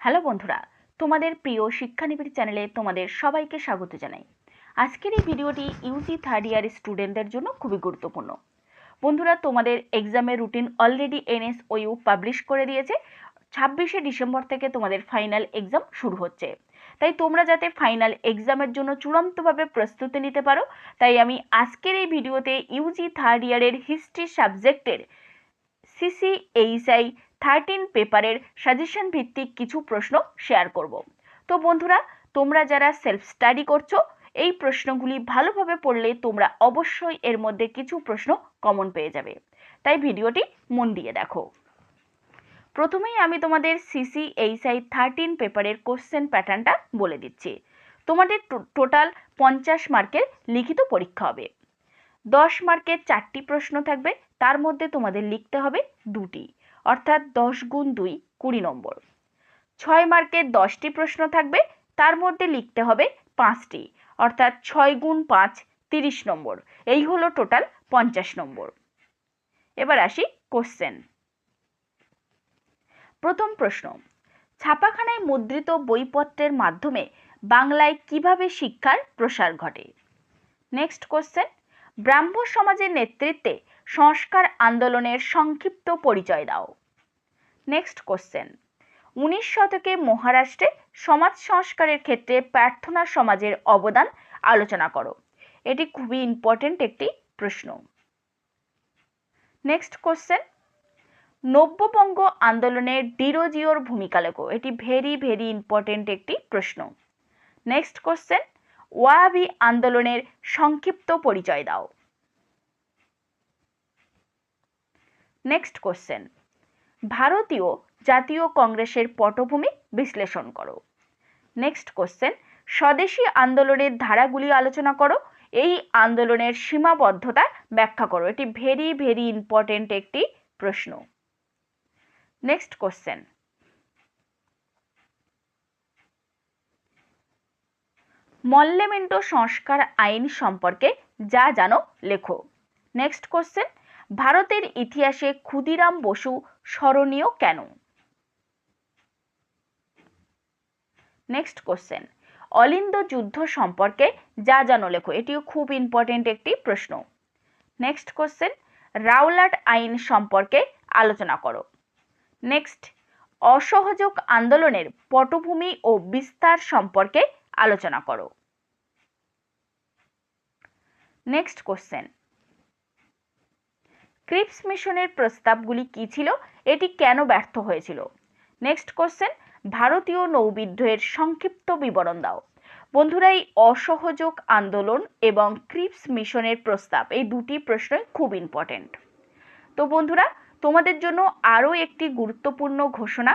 Hello বন্ধুরা, তোমাদের প্রিয় শিক্ষানিবিড় চ্যানেলে তোমাদের সবাইকে স্বাগত জানাই। আজকের এই ভিডিওটি ইউজি থার্ড ইয়ার স্টুডেন্টদের জন্য খুবই গুরুত্বপূর্ণ। বন্ধুরা, তোমাদের এক্সামের routine already NS OU publish করে দিয়েছে। ছাব্বিশে ডিসেম্বর থেকে তোমাদের ফাইনাল এক্সাম শুরু হচ্ছে। তাই তোমরা যাতে ফাইনাল এক্সামের জন্য চূড়ান্তভাবে প্রস্তুতি নিতে পারো, তাই আমি আজকের এই ভিডিওতে ইউজি থার্ড ইয়ারের হিস্ট্রি সাবজেক্টের সিসি এইচআই থার্টিন পেপারের সাজেশন ভিত্তিক কিছু প্রশ্ন শেয়ার করব। তো বন্ধুরা, তোমরা যারা সেলফ স্টাডি করছ, এই প্রশ্নগুলি ভালোভাবে পড়লে তোমরা অবশ্যই এর মধ্যে কিছু প্রশ্ন কমন পেয়ে যাবে। তাই ভিডিওটি মন দিয়ে দেখো। প্রথমেই আমি তোমাদের সিসি এইচআই থার্টিন পেপারের কোশ্চেন প্যাটার্নটা বলে দিচ্ছি। তোমাদের টোটাল পঞ্চাশ মার্কের লিখিত পরীক্ষা হবে। দশ মার্কের চারটি প্রশ্ন থাকবে, তার মধ্যে তোমাদের লিখতে হবে দুটি। অর্থাৎ দশ গুণ দুই, কুড়ি নম্বর। ছয় মার্কের দশটি প্রশ্ন থাকবে, তার মধ্যে লিখতে হবে পাঁচটি, অর্থাৎ ছয় গুণ পাঁচ, তিরিশ নম্বর। এই হলো টোটাল পঞ্চাশ নম্বর। এবার আসি কোশ্চেন প্রথম প্রশ্ন, ছাপাখানায় মুদ্রিত বইপত্রের মাধ্যমে বাংলায় কীভাবে শিক্ষার প্রসার ঘটে? নেক্সট কোশ্চেন ব্রাহ্ম সমাজের নেতৃত্বে সংস্কার আন্দোলনের সংক্ষিপ্ত পরিচয় দাও। নেক্সট কোশ্চেন উনিশ শতকে মহারাষ্ট্রে সমাজ সংস্কারের ক্ষেত্রে প্রার্থনা সমাজের অবদান আলোচনা করো। এটি খুবই ইম্পর্টেন্ট একটি প্রশ্ন। নেক্সট কোশ্চেন নব্যবঙ্গ আন্দোলনের ডিরোজিওর ভূমিকা লেখো। এটি ভেরি ভেরি ইম্পর্টেন্ট একটি প্রশ্ন। নেক্সট কোশ্চেন ওয়াবি আন্দোলনের সংক্ষিপ্ত পরিচয় দাও। নেক্সট কোশ্চেন ভারতীয় জাতীয় কংগ্রেসের পটভূমি বিশ্লেষণ করো। নেক্সট কোশ্চেন স্বদেশী আন্দোলনের ধারাগুলি আলোচনা করো। এই আন্দোলনের সীমাবদ্ধতা ব্যাখ্যা করো। এটি ভেরি ভেরি ইম্পর্টেন্ট একটি প্রশ্ন। নেক্সট কোশ্চেন মল্লেমেন্টো সংস্কার আইন সম্পর্কে যা জানো লেখো। নেক্সট কোশ্চেন ভারতের ইতিহাসে ক্ষুদিরাম বসু স্মরণীয় কেন? নেক্সট কোশ্চেন অলিন্দ যুদ্ধ সম্পর্কে যা জানো লেখো, এটিও খুব ইম্পর্টেন্ট একটি প্রশ্ন। নেক্সট কোশ্চেন রাওলাট আইন সম্পর্কে আলোচনা করো। নেক্সট অসহযোগ আন্দোলনের পটভূমি ও বিস্তার সম্পর্কে আলোচনা করো। নেক্সট কোশ্চেন ক্রিপস মিশনের প্রস্তাবগুলি কি ছিল? এটি কেন ব্যর্থ হয়েছিল? নেক্সট কোশ্চেন ভারতীয় নৌবিদ্রোহের সংক্ষিপ্ত বিবরণ দাও। বন্ধুরা, এই অসহযোগ আন্দোলন এবং ক্রিপস মিশনের প্রস্তাব, এই দুটি প্রশ্নই খুব ইম্পর্টেন্ট তো বন্ধুরা, তোমাদের জন্য আরও একটি গুরুত্বপূর্ণ ঘোষণা।